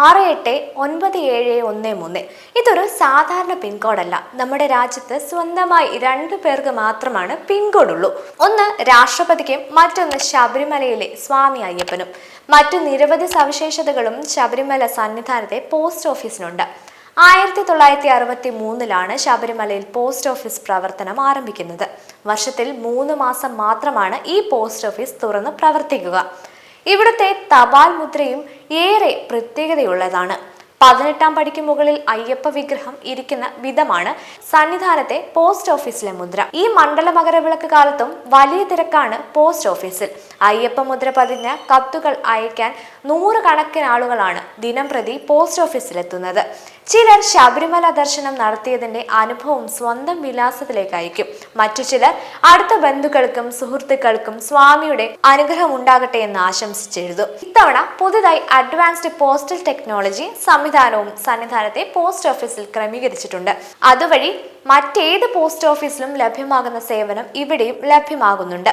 ആറ് എട്ട് ഒൻപത് ഏഴ് ഒന്ന് മൂന്ന്. ഇതൊരു സാധാരണ പിൻകോഡല്ല നമ്മുടെ രാജ്യത്ത് സ്വന്തമായി രണ്ടു പേർക്ക് മാത്രമാണ് പിൻകോഡ് ഉള്ളൂ ഒന്ന് രാഷ്ട്രപതിക്കും മറ്റൊന്ന് ശബരിമലയിലെ സ്വാമി അയ്യപ്പനും. മറ്റു നിരവധി സവിശേഷതകളും ശബരിമല സന്നിധാനത്തെ പോസ്റ്റ് ഓഫീസിനുണ്ട്. ആയിരത്തി തൊള്ളായിരത്തി അറുപത്തി മൂന്നിലാണ് ശബരിമലയിൽ പോസ്റ്റ് ഓഫീസ് പ്രവർത്തനം ആരംഭിക്കുന്നത്. വർഷത്തിൽ മൂന്ന് മാസം മാത്രമാണ് ഈ പോസ്റ്റ് ഓഫീസ് തുറന്ന് പ്രവർത്തിക്കുക. ഇവിടുത്തെ തപാൽ മുദ്രയും ഏറെ പ്രത്യേകതയുള്ളതാണ്. പതിനെട്ടാം പടിക്ക് മുകളിൽ അയ്യപ്പ വിഗ്രഹം ഇരിക്കുന്ന വിധമാണ് സന്നിധാനത്തെ പോസ്റ്റ് ഓഫീസിലെ മുദ്ര. ഈ മണ്ഡല മകരവിളക്ക് കാലത്തും വലിയ തിരക്കാണ് പോസ്റ്റ് ഓഫീസിൽ. അയ്യപ്പ മുദ്ര പതിഞ്ഞ കത്തുകൾ അയക്കാൻ നൂറുകണക്കിന് ആളുകളാണ് ദിനം പ്രതി പോസ്റ്റ് ഓഫീസിലെത്തുന്നത്. ചിലർ ശബരിമല ദർശനം നടത്തിയതിന്റെ അനുഭവം സ്വന്തം വിലാസത്തിലേക്ക് അയക്കും മറ്റു ചിലർ അടുത്ത ബന്ധുക്കൾക്കും സുഹൃത്തുക്കൾക്കും സ്വാമിയുടെ അനുഗ്രഹം ഉണ്ടാകട്ടെ എന്ന് ആശംസിച്ചെഴുതും ഇത്തവണ പുതുതായി അഡ്വാൻസ്ഡ് പോസ്റ്റൽ ടെക്നോളജി സംവിധാനവും സന്നിധാനത്തെ പോസ്റ്റ് ഓഫീസിൽ ക്രമീകരിച്ചിട്ടുണ്ട്. അതുവഴി മറ്റേത് പോസ്റ്റ് ഓഫീസിലും ലഭ്യമാകുന്ന സേവനം ഇവിടെയും ലഭ്യമാകുന്നുണ്ട്.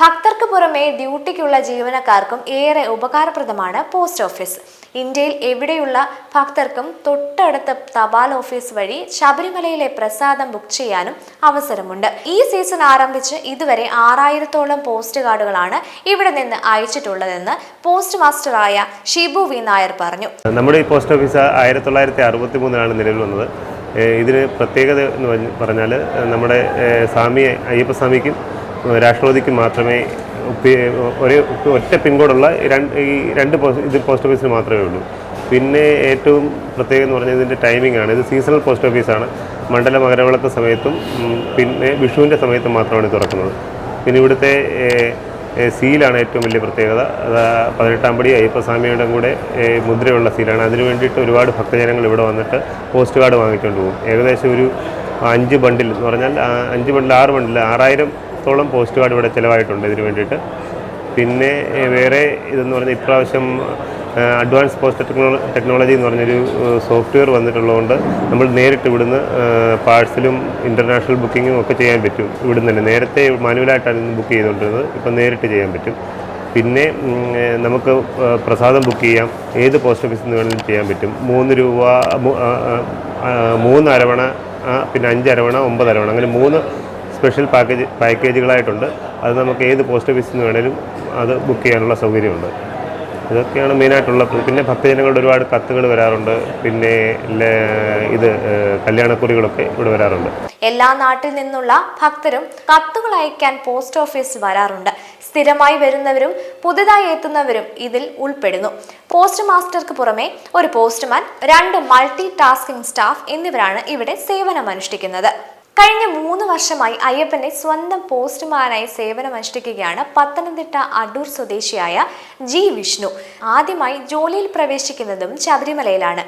ഭക്തർക്ക് പുറമെ ഡ്യൂട്ടിക്കുള്ള ജീവനക്കാർക്കും ഏറെ ഉപകാരപ്രദമാണ് പോസ്റ്റ് ഓഫീസ്. ഇന്ത്യയിൽ എവിടെയുള്ള ഭക്തർക്കും തൊട്ടടുത്ത തപാൽ ഓഫീസ് വഴി ശബരിമലയിലെ പ്രസാദം ബുക്ക് ചെയ്യാനും അവസരമുണ്ട്. ഈ സീസൺ ആരംഭിച്ച് ഇതുവരെ ആറായിരത്തോളം പോസ്റ്റ് കാർഡുകളാണ് ഇവിടെ നിന്ന് അയച്ചിട്ടുള്ളതെന്ന് പോസ്റ്റ് മാസ്റ്ററായ ഷിബു വി. നായർ പറഞ്ഞു. നമ്മുടെ ഈ പോസ്റ്റ് ഓഫീസ് ആയിരത്തി തൊള്ളായിരത്തി അറുപത്തി മൂന്നിലാണ് നിലവിൽ വന്നത്. ഇതിന് പ്രത്യേകത എന്ന് പറഞ്ഞാൽ നമ്മുടെ സ്വാമിയെ സ്വാമി അയ്യപ്പസ്വാമിക്കും രാഷ്ട്രപതിക്കും മാത്രമേ ഒരേ ഒറ്റ പിൻകോഡുള്ള രണ്ട് ഈ രണ്ട് പോസ്റ്റ് ഇത് പോസ്റ്റ് ഓഫീസിന് മാത്രമേ ഉള്ളൂ. പിന്നെ ഏറ്റവും പ്രത്യേകം എന്ന് പറഞ്ഞാൽ ഇതിന്റെ ടൈമിംഗ് ആണ്. ഇത് സീസണൽ പോസ്റ്റ് ഓഫീസാണ് മണ്ഡല മകരവിളക്ക് സമയത്തും പിന്നെ വിഷുവിന്റെ സമയത്തും മാത്രമാണ് തുറക്കുന്നത്. പിന്നെ ഇവിടുത്തെ സീലാണ് ഏറ്റവും വലിയ പ്രത്യേകത. അത് പതിനെട്ടാം പടി അയ്യപ്പസ്വാമിയുടെ കൂടെ മുദ്രയുള്ള സീലാണ്. അതിനു വേണ്ടിയിട്ട് ഒരുപാട് ഭക്തജനങ്ങൾ ഇവിടെ വന്നിട്ട് പോസ്റ്റ് കാർഡ് വാങ്ങിച്ചുകൊണ്ട് പോകും. ഏകദേശം ഒരു അഞ്ച് ബണ്ടിൽ എന്ന് പറഞ്ഞാൽ അഞ്ച് ബണ്ടിൽ ആറ് ബണ്ടിൽ ആറായിരത്തോളം പോസ്റ്റ് കാർഡ് ഇവിടെ ചിലവായിട്ടുണ്ട് ഇതിന് വേണ്ടിയിട്ട്? പിന്നെ വേറെ ഇതെന്ന് പറഞ്ഞാൽ ഇപ്രാവശ്യം അഡ്വാൻസ് പോസ്റ്റ് ടെക്നോളജി ടെക്നോളജി എന്ന് പറഞ്ഞൊരു സോഫ്റ്റ്വെയർ വന്നിട്ടുള്ളതുകൊണ്ട് നമ്മൾ നേരിട്ട് ഇവിടുന്ന് പാഴ്സലും ഇന്റർനാഷണൽ ബുക്കിങ്ങും ഒക്കെ ചെയ്യാൻ പറ്റും. ഇവിടുന്ന് തന്നെ. നേരത്തെ മാനുവലായിട്ടാണ് ബുക്ക് ചെയ്തുകൊണ്ടിരുന്നത്. ഇപ്പം നേരിട്ട് ചെയ്യാൻ പറ്റും. പിന്നെ നമുക്ക് പ്രസാദം ബുക്ക് ചെയ്യാം. ഏത് പോസ്റ്റ് ഓഫീസിൽ നിന്ന് വേണമെങ്കിലും ചെയ്യാൻ പറ്റും. മൂന്ന് രൂപ മൂന്ന് അരവണ പിന്നെ അഞ്ച് അരവണ ഒമ്പത് അരവണ അങ്ങനെ മൂന്ന് സ്പെഷ്യൽ പാക്കേജ് പാക്കേജുകളായിട്ടുണ്ട്. അത് നമുക്ക് ഏത് പോസ്റ്റ് ഓഫീസിൽ നിന്ന് വേണേലും അത് ബുക്ക് ചെയ്യാനുള്ള സൗകര്യമുണ്ട്. ഇതൊക്കെയാണ് മെയിനായിട്ടുള്ള പിന്നെ ഭക്തജനങ്ങളുടെ ഒരുപാട് കത്തുകൾ വരാറുണ്ട്. പിന്നെ ഇത് കല്യാണക്കുറികളൊക്കെ ഇവിടെ വരാറുണ്ട്. എല്ലാ നാട്ടിൽ നിന്നുള്ള ഭക്തരും കത്തുകൾ അയക്കാൻ പോസ്റ്റ് ഓഫീസ് വരാറുണ്ട്. സ്ഥിരമായി വരുന്നവരും പുതുതായി എത്തുന്നവരും ഇതിൽ ഉൾപ്പെടുന്നു. പോസ്റ്റ് മാസ്റ്റർക്ക് പുറമെ ഒരു പോസ്റ്റ്മാൻ രണ്ട് മൾട്ടി ടാസ്കിംഗ് സ്റ്റാഫ് എന്നിവരാണ് ഇവിടെ സേവനമനുഷ്ഠിക്കുന്നത്. കഴിഞ്ഞ മൂന്ന് വർഷമായി അയ്യപ്പന്റെ സ്വന്തം പോസ്റ്റ്മാനായി സേവനമനുഷ്ഠിക്കുകയാണ് പത്തനംതിട്ട അടൂർ സ്വദേശിയായ ജി വിഷ്ണു. ആദ്യമായി ജോലിയിൽ പ്രവേശിക്കുന്നതും ശബരിമലയിലാണ്.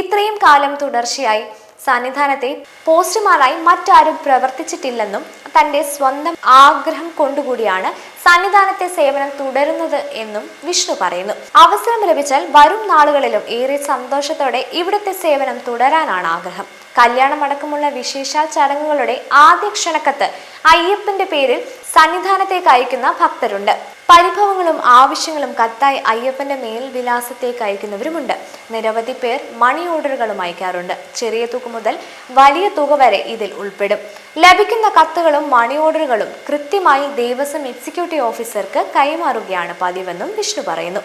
ഇത്രയും കാലം തുടർച്ചയായി സന്നിധാനത്തെ പോസ്റ്റ്മാനായി മറ്റാരും പ്രവർത്തിച്ചിട്ടില്ലെന്നും തന്റെ സ്വന്തം ആഗ്രഹം കൊണ്ടുകൂടിയാണ് സന്നിധാനത്തെ സേവനം തുടരുന്നത് എന്നും വിഷ്ണു പറയുന്നു. അവസരം ലഭിച്ചാൽ വരും നാളുകളിലും ഏറെ സന്തോഷത്തോടെ ഇവിടുത്തെ സേവനം തുടരാനാണ് ആഗ്രഹം. കല്യാണമടക്കമുള്ള വിശേഷാൽ ചടങ്ങുകളുടെ ആദ്യ ക്ഷണക്കത്ത് അയ്യപ്പന്റെ പേരിൽ സന്നിധാനത്തേക്ക് അയക്കുന്ന ഭക്തരുണ്ട്. പരിഭവങ്ങളും ആവശ്യങ്ങളും കത്തായി അയ്യപ്പന്റെ മേൽവിലാസത്തേക്ക് അയക്കുന്നവരുമുണ്ട്. നിരവധി പേർ മണി ഓർഡറുകളും അയക്കാറുണ്ട്. ചെറിയ തുക മുതൽ വലിയ തുക വരെ ഇതിൽ ഉൾപ്പെടും. ലഭിക്കുന്ന കത്തുകളും മണി ഓർഡറുകളും കൃത്യമായി ദേവസ്വം എക്സിക്യൂട്ടീവ് ഓഫീസർക്ക് കൈമാറുകയാണ് പതിവെന്നും വിഷ്ണു പറയുന്നു.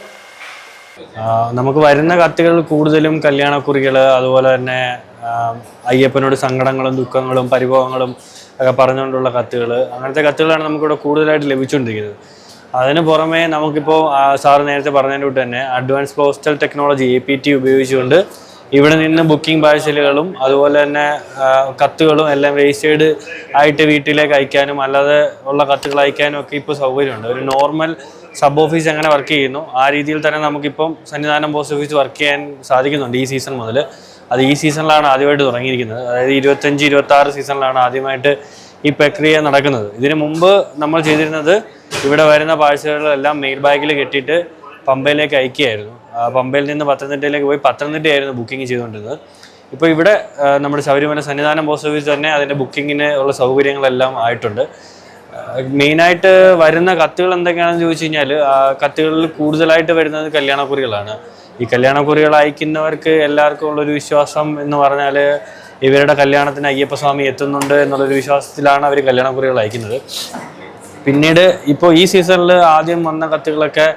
നമുക്ക് വരുന്ന കത്തുകൾ കൂടുതലും കല്യാണക്കുറികൾ അതുപോലെ തന്നെ അയ്യപ്പനോട് സങ്കടങ്ങളും ദുഃഖങ്ങളും പരിഭവങ്ങളും ഒക്കെ പറഞ്ഞുകൊണ്ടുള്ള കത്തുകൾ അങ്ങനത്തെ കത്തുകളാണ് നമുക്കിവിടെ കൂടുതലായിട്ട് ലഭിച്ചുകൊണ്ടിരിക്കുന്നത്. അതിന് പുറമെ നമുക്കിപ്പോൾ സാർ നേരത്തെ പറഞ്ഞതിന്റെ കൂട്ട് തന്നെ advance postal technology A P T ഉപയോഗിച്ചുകൊണ്ട് ഇവിടെ നിന്ന് ബുക്കിംഗ് പാഴ്സലുകളും അതുപോലെ തന്നെ കത്തുകളും എല്ലാം രജിസ്റ്റേർഡ് ആയിട്ട് വീട്ടിലേക്ക് അയക്കാനും അല്ലാതെ ഉള്ള കത്തുകൾ അയക്കാനും ഒക്കെ ഇപ്പോൾ സൗകര്യമുണ്ട്. ഒരു നോർമൽ സബ് ഓഫീസ് എങ്ങനെ വർക്ക് ചെയ്യുന്നു ആ രീതിയിൽ തന്നെ നമുക്കിപ്പം സന്നിധാനം പോസ്റ്റ് ഓഫീസ് വർക്ക് ചെയ്യാൻ സാധിക്കുന്നുണ്ട് ഈ സീസൺ മുതൽ അത് ഈ സീസണിലാണ് ആദ്യമായിട്ട് തുടങ്ങിയിരിക്കുന്നത്. അതായത് ഇരുപത്തഞ്ച് ഇരുപത്തി ആറ് സീസണിലാണ് ആദ്യമായിട്ട് ഈ പ്രക്രിയ നടക്കുന്നത്. ഇതിനു മുമ്പ് നമ്മൾ ചെയ്തിരുന്നത് ഇവിടെ വരുന്ന പാഴ്സലുകളെല്ലാം മെയിൽ ബാഗിൽ കെട്ടിയിട്ട് പമ്പയിലേക്ക് അയക്കുകയായിരുന്നു. പമ്പയിൽ നിന്ന് പത്തനംതിട്ടയിലേക്ക് പോയി പത്തനംതിട്ടയായിരുന്നു ബുക്കിംഗ് ചെയ്തുകൊണ്ടിരുന്നത്. ഇപ്പോൾ ഇവിടെ നമ്മുടെ ശബരിമല സന്നിധാനം പോസ്റ്റ് ഓഫീസ് തന്നെ അതിന്റെ ബുക്കിങ്ങിന് ഉള്ള സൗകര്യങ്ങളെല്ലാം ആയിട്ടുണ്ട്. മെയിനായിട്ട് വരുന്ന കത്തുകൾ എന്തൊക്കെയാണെന്ന് ചോദിച്ചു കഴിഞ്ഞാൽ കത്തുകളിൽ കൂടുതലായിട്ട് വരുന്നത് കല്യാണക്കുറികളാണ്. ഈ കല്യാണക്കുറികൾ അയക്കുന്നവർക്ക് എല്ലാവർക്കും ഉള്ളൊരു വിശ്വാസം എന്ന് പറഞ്ഞാൽ ഇവരുടെ കല്യാണത്തിന് അയ്യപ്പസ്വാമി എത്തുന്നുണ്ട് എന്നുള്ളൊരു വിശ്വാസത്തിലാണ് അവർ കല്യാണക്കുറികൾ അയക്കുന്നത്. പിന്നീട് ഇപ്പോൾ ഈ സീസണിൽ ആദ്യം വന്ന കത്തുകളൊക്കെ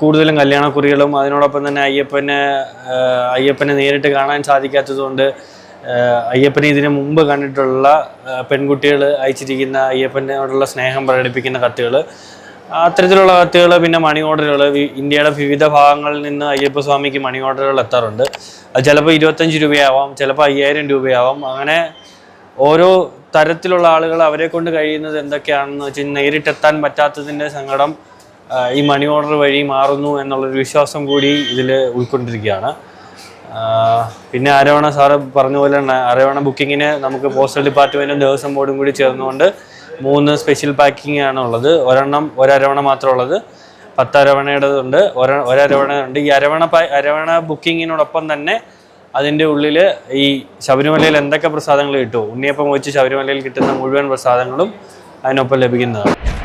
കൂടുതലും കല്യാണക്കുറികളും അതിനോടൊപ്പം തന്നെ അയ്യപ്പനെ അയ്യപ്പനെ നേരിട്ട് കാണാൻ സാധിക്കാത്തതുകൊണ്ട് അയ്യപ്പനെ ഇതിനു മുമ്പ് കണ്ടിട്ടുള്ള പെൺകുട്ടികൾ അയച്ചിരിക്കുന്ന അയ്യപ്പനോടുള്ള സ്നേഹം പ്രകടിപ്പിക്കുന്ന കത്തുകൾ അത്തരത്തിലുള്ള കത്തുകൾ പിന്നെ മണി ഓർഡറുകൾ ഇന്ത്യയുടെ വിവിധ ഭാഗങ്ങളിൽ നിന്ന് അയ്യപ്പ സ്വാമിക്ക് മണി ഓർഡറുകൾ എത്താറുണ്ട്. അത് ചിലപ്പോൾ ഇരുപത്തഞ്ച് രൂപയാവാം ചിലപ്പോൾ അയ്യായിരം രൂപയാവാം. അങ്ങനെ ഓരോ തരത്തിലുള്ള ആളുകൾ അവരെ കൊണ്ട് കഴിയുന്നത് എന്തൊക്കെയാണെന്ന് വെച്ചാൽ നേരിട്ടെത്താൻ പറ്റാത്തതിന്റെ സങ്കടം ഈ മണി ഓർഡർ വഴി മാറുന്നു എന്നുള്ളൊരു വിശ്വാസം കൂടി ഇതിൽ ഉൾക്കൊണ്ടിരിക്കുകയാണ്. പിന്നെ അരവണ സാറ് പറഞ്ഞ പോലെ അരവണ ബുക്കിങ്ങിന് നമുക്ക് പോസ്റ്റൽ ഡിപ്പാർട്ട്മെന്റും ദേവസ്വം ബോർഡും കൂടി ചേർന്നുകൊണ്ട് മൂന്ന് സ്പെഷ്യൽ പാക്കിംഗ് ആണ് ഉള്ളത്. ഒരെണ്ണം ഒരരവണ മാത്രം ഉള്ളത്. പത്ത് അരവണയുടേതുണ്ട് ഒര ഒരരവണ ഉണ്ട്. ഈ അരവണ അരവണ ബുക്കിങ്ങിനോടൊപ്പം തന്നെ അതിന്റെ ഉള്ളിൽ ഈ ശബരിമലയിൽ എന്തൊക്കെ പ്രസാദങ്ങൾ കിട്ടുമോ? ഉണ്ണിയപ്പം വെച്ച് ശബരിമലയിൽ കിട്ടുന്ന മുഴുവൻ പ്രസാദങ്ങളും അതിനൊപ്പം ലഭിക്കുന്നതാണ്.